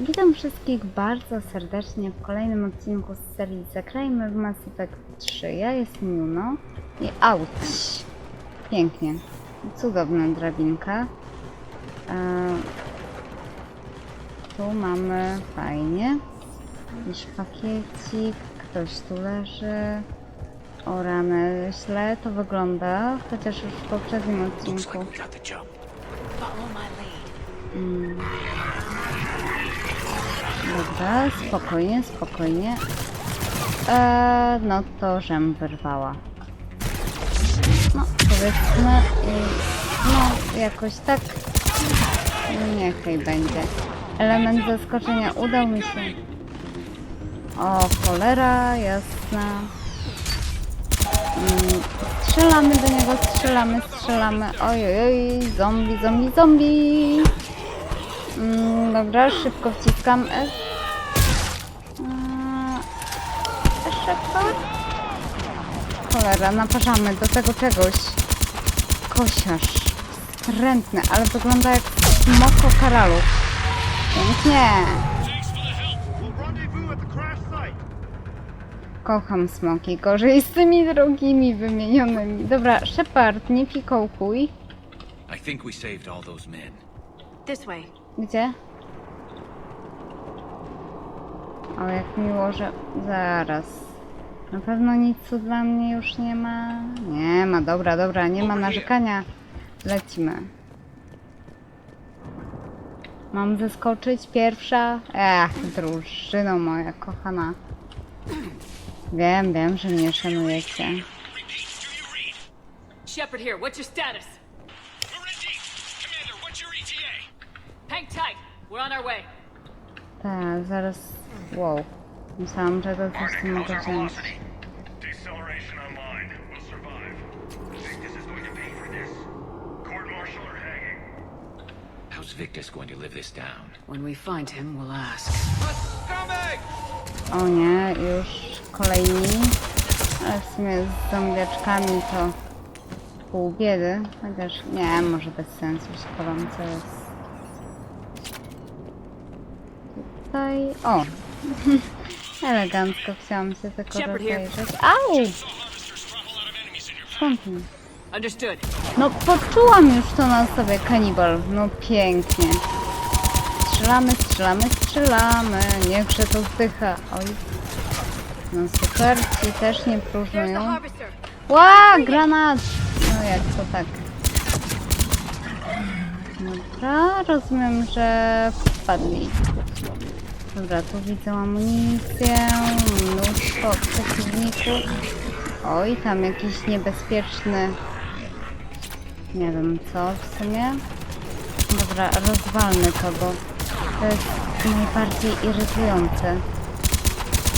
Witam wszystkich bardzo serdecznie w kolejnym odcinku z serii Zagrajmy w Mass Effect 3. Ja jestem Juno i auć! Pięknie. Cudowna drabinka. E, tu mamy fajnie. Jakiś pakiecik, ktoś tu leży. O rany, źle to wygląda, chociaż już w poprzednim odcinku like Dobra, spokojnie, spokojnie. Eee, no to żem wyrwała. No, powiedzmy, i, no, jakoś tak. Niechaj będzie. Element zaskoczenia udał mi się. O, cholera, jasna. Mm, strzelamy do niego, strzelamy, strzelamy. Oj, oj, oj, zombie, zombie, zombie. Mm, dobra, szybko wciskam F. Eee, To? Cholera, naparzamy do tego czegoś. Kosiarz. Wstrętny, ale wygląda jak moko karalu. Pięknie. Kocham smoki, gorzej z tymi drogimi wymienionymi. Dobra, Shepard, nie fikołkuj. I think we saved all those men. This way. Gdzie? O, jak miło, że... Zaraz. Na pewno nic tu dla mnie już nie ma. Nie ma, dobra, dobra, nie ma narzekania. Lecimy. Mam zeskoczyć pierwsza? Ech, drużyno moja kochana. Wiem, wiem, że mnie szanujecie. Shepard here, what's your status? We're. Commander, what's your ETA? Hang tight, we're on our way. Tak, zaraz... Wow. Myślałam, że to coś tu mogę wziąć. Victus going to live this down? When we find him, we'll ask. O nie, już kolejni. Ale w sumie z zombiaczkami to pół biedy. Chociaż nie, może bez sensu się chowam, co jest. Tutaj... O! Elegancko chciałam się tylko rozejrzeć. Au! Skąd mi? No poczułam już to na sobie, kanibal. No pięknie. Strzelamy, strzelamy, strzelamy. Niechże to zdycha. Oj. No super, ci też nie próżnują. Ła, granat! No jak to tak? Dobra, rozumiem, że wpadli. Dobra, tu widzę amunicję, mnóstwo przeciwników. Oj, tam jakiś niebezpieczny... Nie wiem co w sumie. Dobra, rozwalmy to, bo to jest najbardziej irytujące.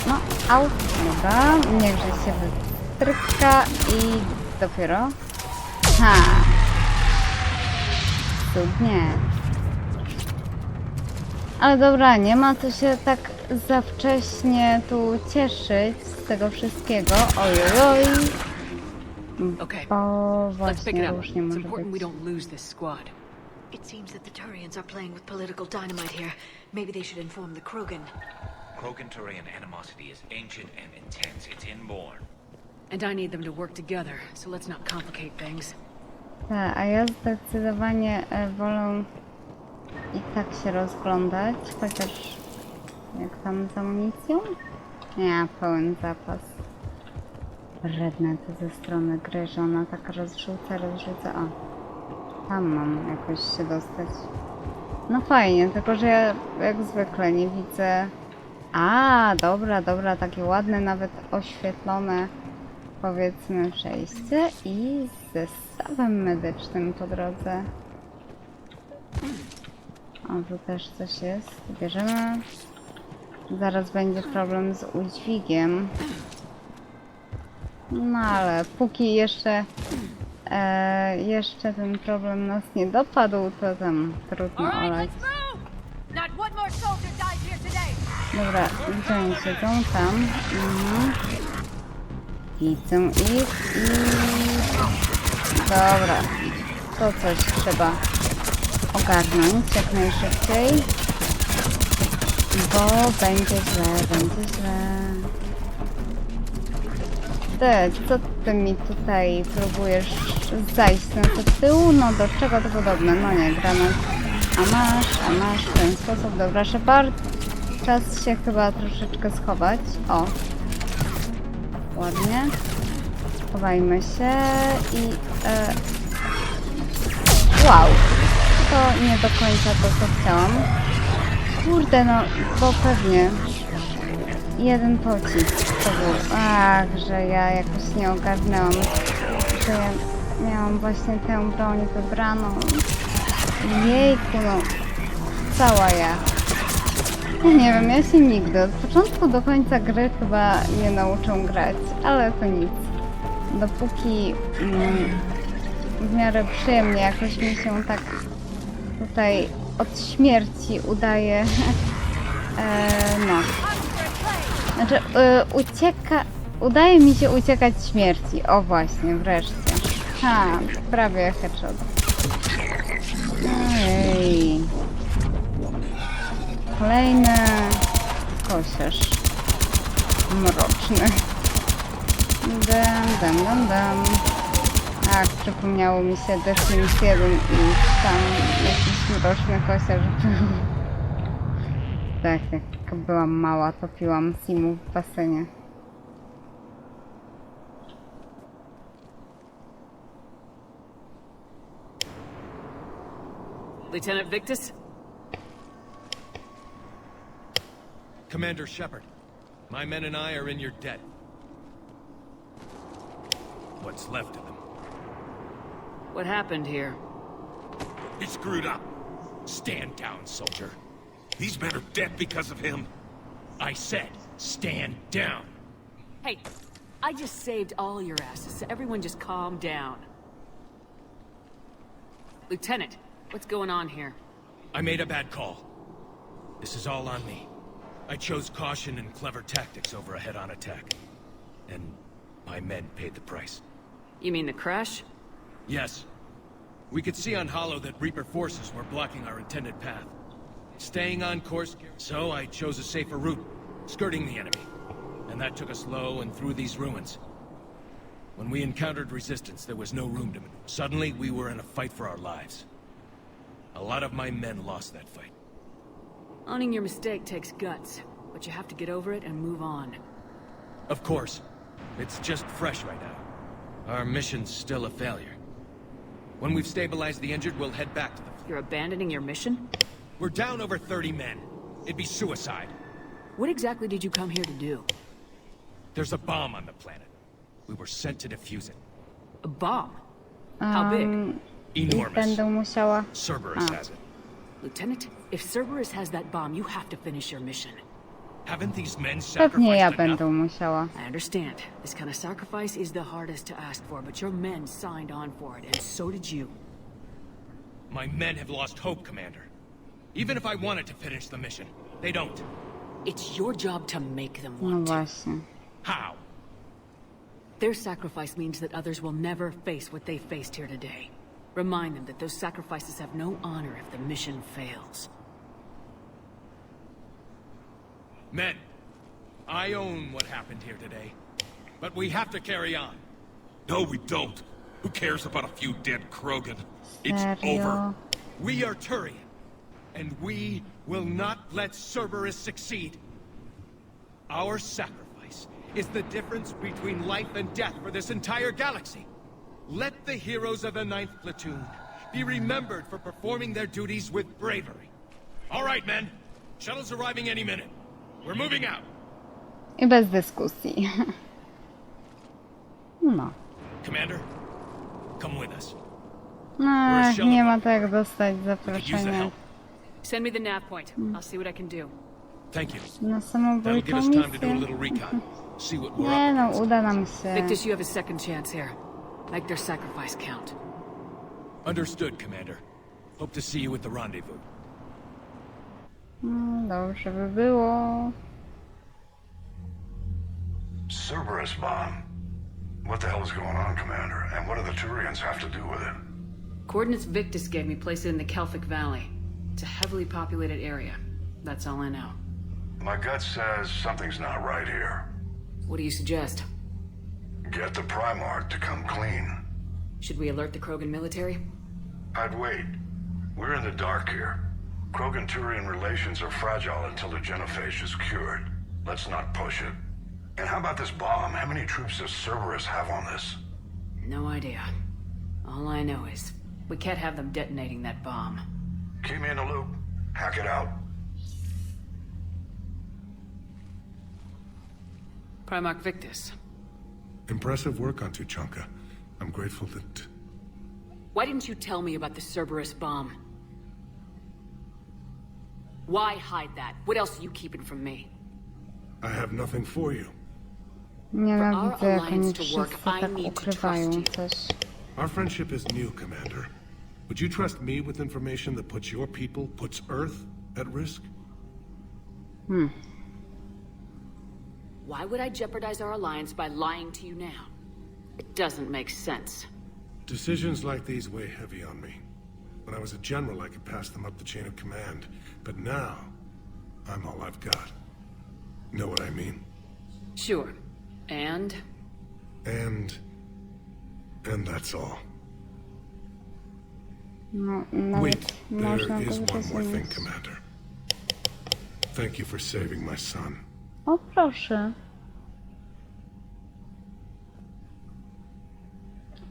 No, au, dobra, niechże się wytryka i dopiero... Ha! Cudnie. Ale dobra, nie ma co się tak za wcześnie tu cieszyć z tego wszystkiego. Oj, oj, oj. Okay, Bo let's pick it właśnie up. różnie It's może important we być. don't lose this squad. It seems that the Turians are playing with political dynamite here. Maybe they should inform the Krogan. Krogan-Turian animosity is ancient and intense. It's inborn. And I need them to work together, so let's not complicate things. Tak, a ja zdecydowanie e, wolę i tak się rozglądać, chociaż jak tam z amunicją? Nie, pełen zapas. Wredne to ze strony gry, że ona tak rozrzuca, rozrzuca. O, tam mam jakoś się dostać. No fajnie, tylko że ja jak zwykle nie widzę... A, dobra, dobra, takie ładne, nawet oświetlone powiedzmy przejście i z zestawem medycznym po drodze. O, tu też coś jest. Bierzemy. Zaraz będzie problem z udźwigiem. No ale póki jeszcze e, jeszcze ten problem nas nie dopadł, to tam trudno olać. Dobra, gdzie oni siedzą? Tam. Mhm. Widzę ich i... Dobra. To coś trzeba ogarnąć jak najszybciej. Bo będzie źle, będzie źle. Ty, co ty mi tutaj próbujesz zajść na to tyłu? No do czego to podobne? No nie, granat. A masz, a masz w ten sposób. Dobra, Shepard. Czas się chyba troszeczkę schować. O. Ładnie. Schowajmy się i... E... Wow. To nie do końca to, co chciałam. Kurde, no, bo pewnie jeden pocisk to był. Ach, że ja jakoś nie ogarnęłam, że ja miałam właśnie tę broń wybraną. Jejku, no, cała ja. Ja nie wiem, ja się nigdy od początku do końca gry chyba nie nauczę grać, ale to nic. Dopóki mm, w miarę przyjemnie jakoś mi się tak tutaj od śmierci udaje. e, no. Znaczy, e, ucieka. Udaje mi się uciekać śmierci. O właśnie, wreszcie. Ha, prawie headshot. Ojej. Kolejny kosiarz. Mroczny. Dam, dam, dam, dam. Ach, przypomniało mi się The Sims 1 i tam jakiś mroczny kosiarz był. Tak, jak byłam mała, to piłam simu w basenie. Lieutenant Victus? Commander Shepard, my men and I are in your debt. What's left of them. What happened here? He screwed up. Stand down, soldier. These men are dead because of him. I said, stand down. Hey, I just saved all your asses, so everyone just calm down. Lieutenant, what's going on here? I made a bad call. This is all on me. I chose caution and clever tactics over a head-on attack. And my men paid the price. You mean the crash? Yes. We could see on Hollow that Reaper forces were blocking our intended path. Staying on course, so I chose a safer route, skirting the enemy. And that took us low and through these ruins. When we encountered resistance, there was no room to maneuver. Suddenly, we were in a fight for our lives. A lot of my men lost that fight. Owning your mistake takes guts, but you have to get over it and move on. Of course. It's just fresh right now. Our mission's still a failure. When we've stabilized the injured, we'll head back to the fleet. You're abandoning your mission? We're down over 30 men. It'd be suicide. What exactly did you come here to do? There's a bomb on the planet. We were sent to defuse it. A bomb? How big? Um, I Enormous. będę musiała... Cerberus Ah. has it. Lieutenant, if Cerberus has that bomb, you have to finish your mission. Haven't these men Pewnie ja sacrificed enough? będę musiała. I understand. This kind of sacrifice is the hardest to ask for, but your men signed on for it, and so did you. My men have lost hope, Commander. Even if I wanted to finish the mission, they don't. It's your job to make them No want to. właśnie. How? Their sacrifice means that others will never face what they faced here today. Remind them that those sacrifices have no honor if the mission fails. Men, I own what happened here today. But we have to carry on. No, we don't. Who cares about a few dead Krogan? It's over. We are Turian, and we will not let Cerberus succeed. Our sacrifice is the difference between life and death for this entire galaxy. Let the heroes of the Ninth Platoon be remembered for performing their duties with bravery. All right, men. Shuttle's arriving any minute. We're moving out. I bez dyskusji. No. Commander, come with us. No, nie ma tak dostać We could use the zaproszenia help. Send me the nav point. Mm. I'll see what I can do. Thank you. na That'll give samobójczą us time to do a misję. little recon. See what we're Nie up no, against. uda nam się. Victus, you have a second chance here. Make their sacrifice count. Understood, Commander. Hope to see you at the rendezvous. No, dobrze by było. Cerberus bomb. What the hell is going on, Commander? And what do the Turians have to do with it? Coordinates Victus gave me place it in the Kelphic Valley. It's a heavily populated area. That's all I know. My gut says something's not right here. What do you suggest? Get the Primarch to come clean. Should we alert the Krogan military? I'd wait. We're in the dark here. Krogan-Turian relations are fragile until the genophage is cured. Let's not push it. And how about this bomb? How many troops does Cerberus have on this? No idea. All I know is we can't have them detonating that bomb. Keep me in the loop. Hack it out. Primarch Victus, Impressive work on Tuchanka. I'm grateful that... why didn't you tell me about the Cerberus bomb? Why hide that? What else are you keeping from me? I have nothing for you. Nienawidzę, jak oni alliance to wszyscy work, I tak need to ukrywają trust you. coś. Our friendship is new, Commander. Would you trust me with information that puts your people, puts Earth, at risk? Hmm. Why would I jeopardize our alliance by lying to you now? It doesn't make sense. Decisions like these weigh heavy on me. When I was a general, I could pass them up the chain of command. But now, I'm all I've got. Know what I mean? Sure. And? And... And that's all. No, nawet Wait, there można is to one more thing. Commander. Thank you for saving my son. O proszę.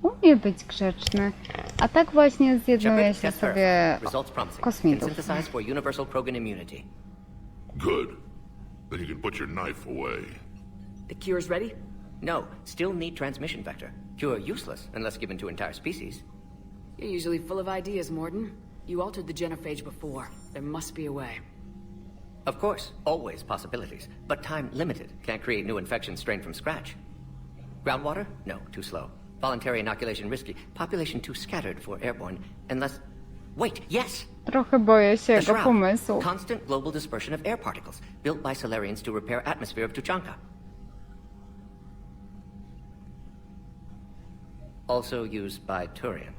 Umie być grzeczny. A tak właśnie zjednuje się sobie. Results promising. Can kosmitów. synthesize for universal Krogan immunity. Good. Then you can put your knife away. The cure's ready? No, still need transmission vector. Cure useless unless given to entire species. You're usually full of ideas, Morden. You altered the genophage before. There must be a way. Of course, always possibilities, but time limited. Can't create new infection strain from scratch. Groundwater? No, too slow. Voluntary inoculation risky. Population too scattered for airborne. Unless. Wait, yes! Trochę boję się The jego shroud. pomysłu. Constant global dispersion of air particles, built by Solarians to repair atmosphere of Tuchanka. Also used by Turian.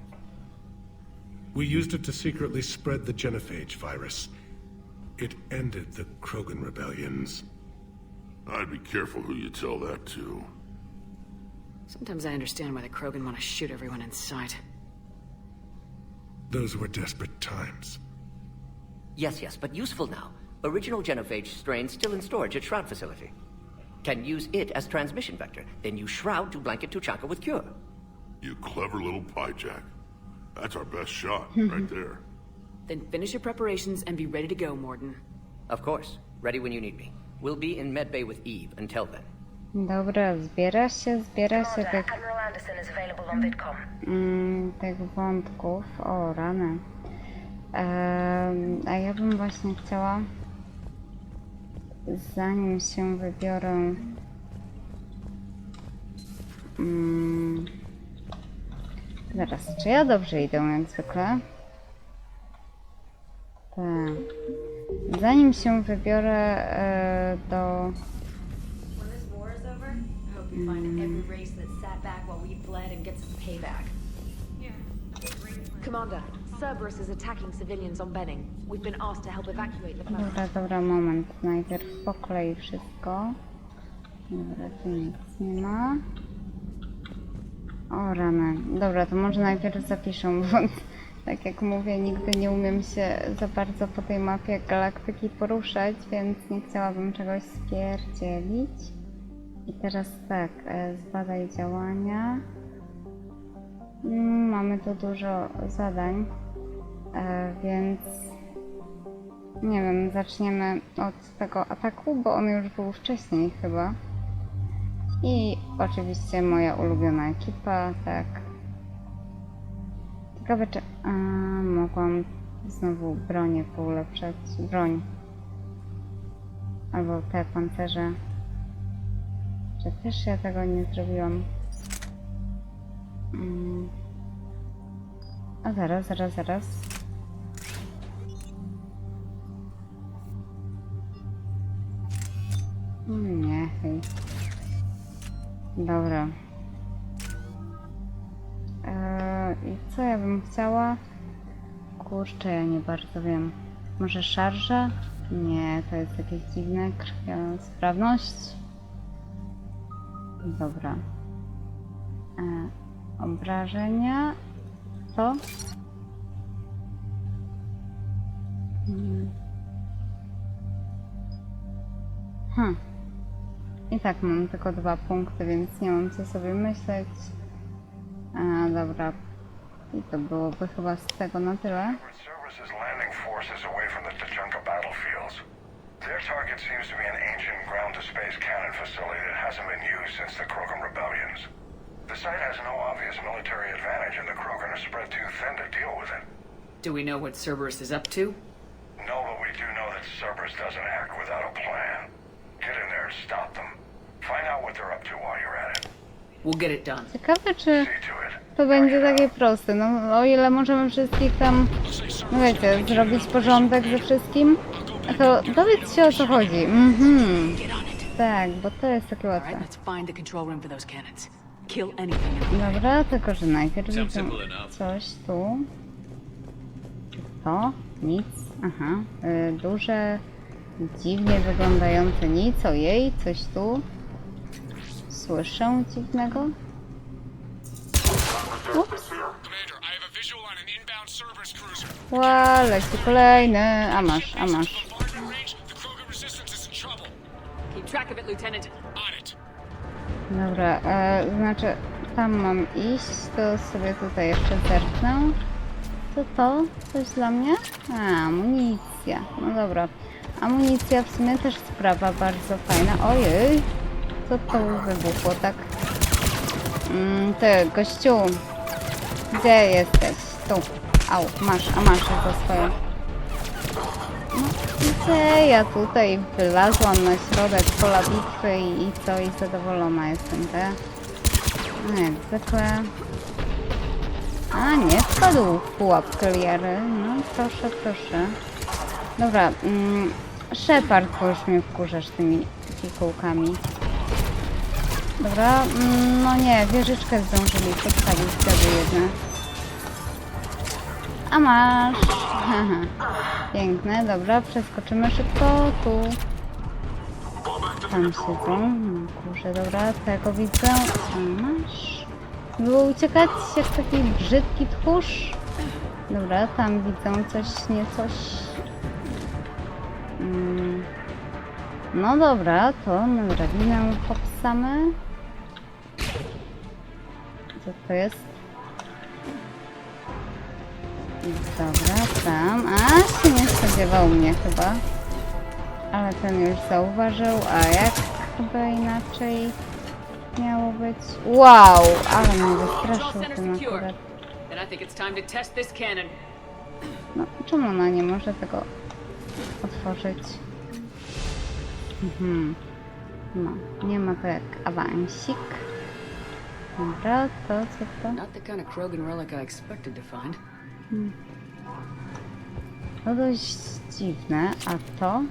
We used it to secretly spread the genophage virus. It ended the Krogan rebellions. I'd be careful who you tell that to. Sometimes I understand why the Krogan want to shoot everyone in sight. Those were desperate times. Yes, yes, but useful now. Original genophage strain still in storage at Shroud facility. Can use it as transmission vector, then use Shroud to blanket Tuchanka with cure. You clever little pyjack. That's our best shot, right there. Then finish your preparations and be ready to go, Morden. Of course, ready when you need me. We'll be in medbay with Eve until then. Dobra, zbiera się, zbiera się VidCom. mm, tych wątków. O, rany. A ja bym właśnie chciała, zanim się wybiorę... Mm, zaraz, czy ja dobrze idę jak zwykle? Tak. Zanim się wybiorę e, do... You find every race that sat back while we bled and get some payback. Commander, Cerberus is attacking civilians on Benning. We've been asked to help evacuate the planet. Dobra, dobra, moment. Najpierw po kolei wszystko. Dobra, tu nic nie ma. O rany. Dobra, to może najpierw zapiszę, bo tak jak mówię, nigdy nie umiem się za bardzo po tej mapie galaktyki poruszać, więc nie chciałabym czegoś spierdzielić. I teraz tak, e, zbadaj działania. Mm, Mamy tu dużo zadań, e, więc nie wiem, zaczniemy od tego ataku, bo on już był wcześniej chyba. I oczywiście moja ulubiona ekipa, tak. Ciekawe czy a, mogłam znowu bronię poulepszać. Broń. Albo te pancerze. Czy też ja tego nie zrobiłam? Mm. A zaraz, zaraz, zaraz. Nie, hej. Dobra. Eee, I co ja bym chciała? Kurczę, ja nie bardzo wiem. Może szarża? Nie, to jest jakieś dziwne krwiosprawność. Dobra. E, obrażenia. To? Mm. Hm. I tak mam tylko dwa punkty, więc nie mam co sobie myśleć. A, dobra. I to byłoby chyba z tego na tyle. Their target seems to be an ancient ground-to-space cannon facility hasn't been used since the Krogan rebellions. The site has no obvious military advantage, and the Krogan are spread too thin to deal with it. Do we know what Cerberus is up to? No, but we do know that Cerberus doesn't act without a plan. Get in there and stop them. Find out what they're up to while you're at it. We'll get it done. Ciekawe, czy to będzie takie proste. No, o ile możemy wszystkich tam, no wiecie, zrobić porządek ze wszystkim, to dowiedz się o co chodzi. Mhm. Tak, bo to jest takie łatwe. Alright, let's find the control room for those cannons. Kill anything. in Dobra, tylko że najpierw widzę coś tu. To? Nic. Aha. Y, duże, dziwnie wyglądające nic. Ojej, coś tu. Słyszę dziwnego. Ups. Commander, I have a visual on an inbound Cerberus cruiser. Ła, leci kolejny. A masz, a masz. Lieutenant. On it. Dobra, e, znaczy tam mam iść, to sobie tutaj jeszcze zerknę. Co to? Coś dla mnie? A, amunicja. No dobra. Amunicja w sumie też sprawa bardzo fajna. Ojej! Co to wybuchło tak? Mm, ty, gościu! Gdzie jesteś? Tu. Au, masz, a masz to swoje. Gdzie ja tutaj wylazłam na środek pola bitwy i, i co? I zadowolona jestem, te. No jak zwykle. A, nie wpadł w pułap kliery. No, proszę, proszę. Dobra, mm, Shepard, bo już mnie wkurzasz tymi fikułkami. Dobra, mm, no nie, wieżyczkę zdążyli postawić wtedy jedne. A masz. Haha. Piękne, dobra, przeskoczymy szybko tu. Tam siedzą. No kurczę, dobra, tego widzę. A masz. Było uciekać jak taki brzydki tchórz. Dobra, tam widzę coś, nie coś. Mm. No dobra, to na drabinę popsamy. Co to jest? Dobra, tam. A, się nie spodziewał mnie chyba. Ale ten już zauważył, a jak chyba inaczej miało być? Wow, ale mnie wystraszył ten akurat. No, czemu ona nie może tego otworzyć? Mhm. No, nie ma to jak awansik. Dobra, to co to? Not the kind of Krogan relic I expected to find. To dość dziwne, a to?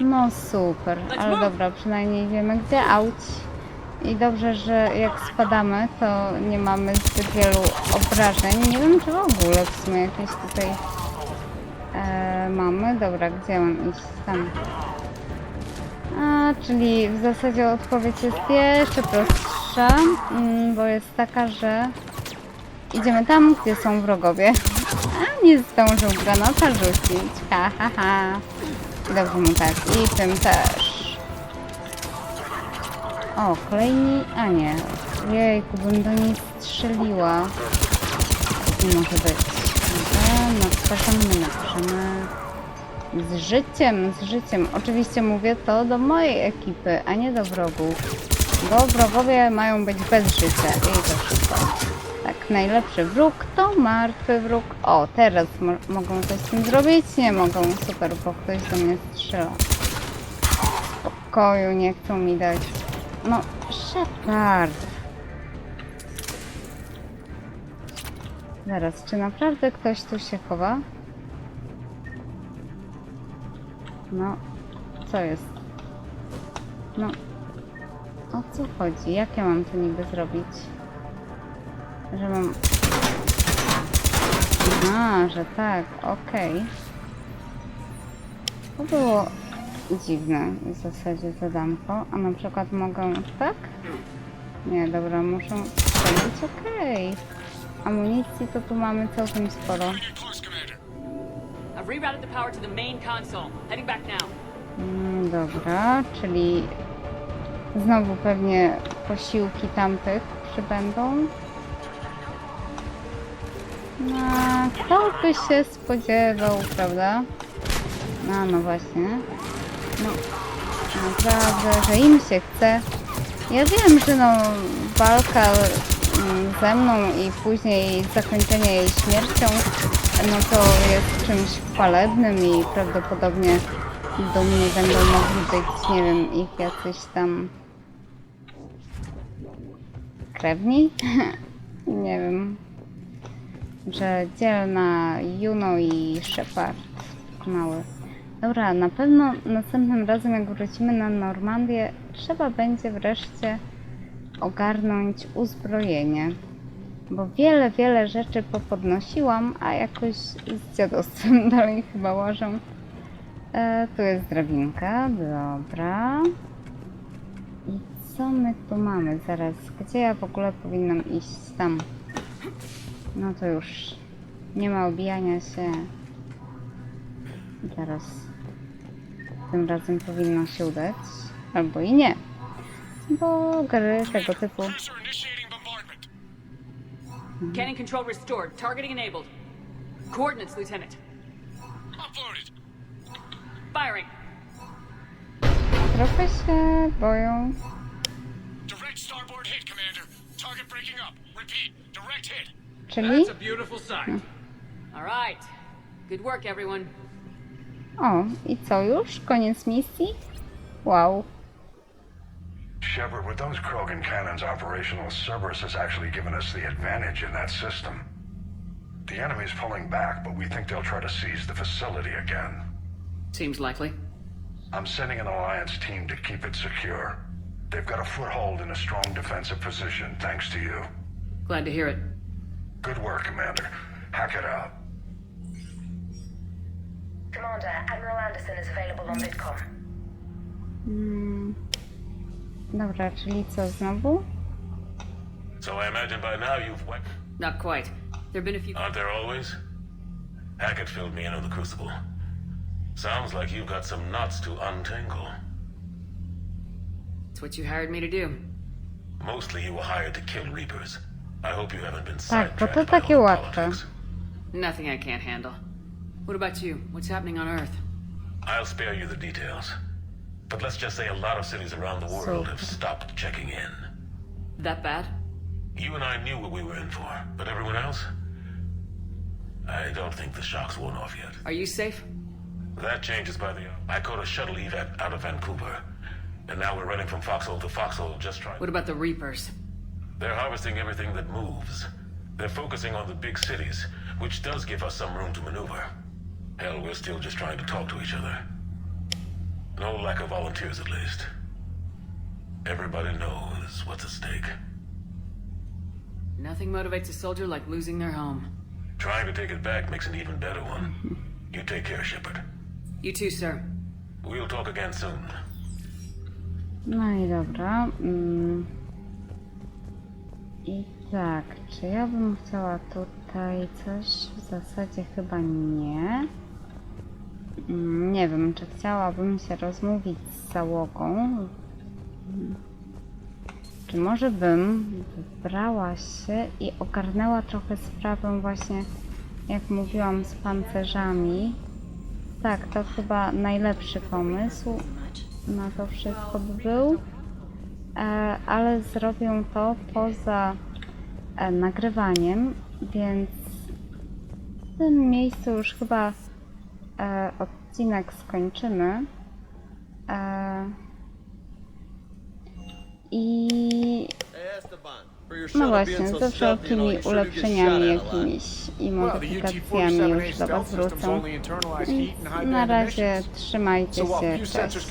No super, ale dobra, przynajmniej wiemy gdzie auć. I dobrze, że jak spadamy, to nie mamy zbyt wielu obrażeń. Nie wiem, czy w ogóle w sumie jakieś tutaj e, mamy. Dobra, gdzie mam iść? Tam. A, czyli w zasadzie odpowiedź jest jeszcze prostsza, mm, bo jest taka, że idziemy tam, gdzie są wrogowie. A nie zdążył granata rzucić. Ha, ha, ha. Dobrze mu tak. I tym też. O, kolejni... A nie. Jejku, bym do niej strzeliła. Nie może być. Dobra, napraszamy, napraszamy. Z życiem, z życiem. Oczywiście mówię to do mojej ekipy, a nie do wrogów. Bo wrogowie mają być bez życia. I to wszystko. Tak, najlepszy wróg to martwy wróg. O, teraz mo mogą coś z tym zrobić? Nie mogą. Super, bo ktoś do mnie strzela. Spokoju, nie chcą mi dać. No, Shepard. Zaraz, czy naprawdę ktoś tu się chowa? No, co jest? No, o co chodzi? Jak ja mam to niby zrobić? Że mam A, że tak, okej. To było dziwne w zasadzie zadanko. A na przykład mogę tak? Nie, dobra, muszę spędzić okej. Amunicji to tu mamy całkiem sporo. I've rerouted the power to the main console. Heading back now. Mm, dobra, czyli znowu pewnie posiłki tamtych przybędą. No, kto by się spodziewał, prawda? No, właśnie. No, naprawdę, że im się chce. Ja wiem, że no, walka mm, ze mną i później zakończenie jej śmiercią, no to jest czymś chwalebnym i prawdopodobnie do mnie będą mogli być, nie wiem, ich jacyś tam krewni? nie wiem. Że dzielna Juno i Shepard mały. Dobra, na pewno następnym razem jak wrócimy na Normandię, trzeba będzie wreszcie ogarnąć uzbrojenie. Bo wiele, wiele rzeczy popodnosiłam, a jakoś z dziadostwem dalej chyba łażę. E, tu jest drabinka, dobra. I co my tu mamy zaraz? Gdzie ja w ogóle powinnam iść? Tam. No to już nie ma obijania się. Zaraz. Tym razem powinno się udać. Albo i nie. Bo gry tego typu. Cannon control restored. Targeting enabled. Coordinates, Lieutenant. Uploaded. Firing. Trochę się boją. Direct starboard hit, Commander. Target breaking up. Repeat. Direct hit. Czyli? That's a beautiful sight. All right. Good work, everyone. O, i co już? Koniec misji? Wow. Shepard, with those Krogan cannons operational, Cerberus has actually given us the advantage in that system. The enemy's pulling back, but we think they'll try to seize the facility again. Seems likely. I'm sending an Alliance team to keep it secure. They've got a foothold in a strong defensive position, thanks to you. Glad to hear it. Good work, Commander. Hack it out. Commander, Admiral Anderson is available on VidCom. Mm. Dobra, czyli co znowu? So I imagine by now you've wiped. Not quite. There have been a few. Aren't there always? Hackett filled me in on the Crucible. Sounds like you've got some knots to untangle. It's what you hired me to do. Mostly you were hired to kill Reapers. I hope you haven't been Tak, bo to sidetracked by takie all the łatwe. politics. Nothing I can't handle. What about you? What's happening on Earth? I'll spare you the details. But let's just say a lot of cities around the world have stopped checking in. That bad? You and I knew what we were in for, but everyone else? I don't think the shock's worn off yet. Are you safe? That changes by the hour. I caught a shuttle evac out of Vancouver, and now we're running from foxhole to foxhole just trying. What about the Reapers? They're harvesting everything that moves. They're focusing on the big cities, which does give us some room to maneuver. Hell, we're still just trying to talk to each other. No lack of volunteers, at least. Everybody knows what's at stake. Nothing motivates a soldier like losing their home. Trying to take it back makes an even better one. You take care, Shepard. You too, sir. We'll talk again soon. No i dobra. Mm. I tak, czy ja bym chciała tutaj coś? W zasadzie chyba nie. Nie wiem, czy chciałabym się rozmówić z załogą. Czy może bym wybrała się i ogarnęła trochę sprawę właśnie, jak mówiłam, z pancerzami. Tak, to chyba najlepszy pomysł na to wszystko by był, e, ale zrobię to poza e, nagrywaniem, więc w tym miejscu już chyba e, odcinek skończymy. E, I no właśnie, ze wszelkimi ulepszeniami jakimiś i modyfikacjami już do Was wrócę. Więc na razie trzymajcie się, cześć.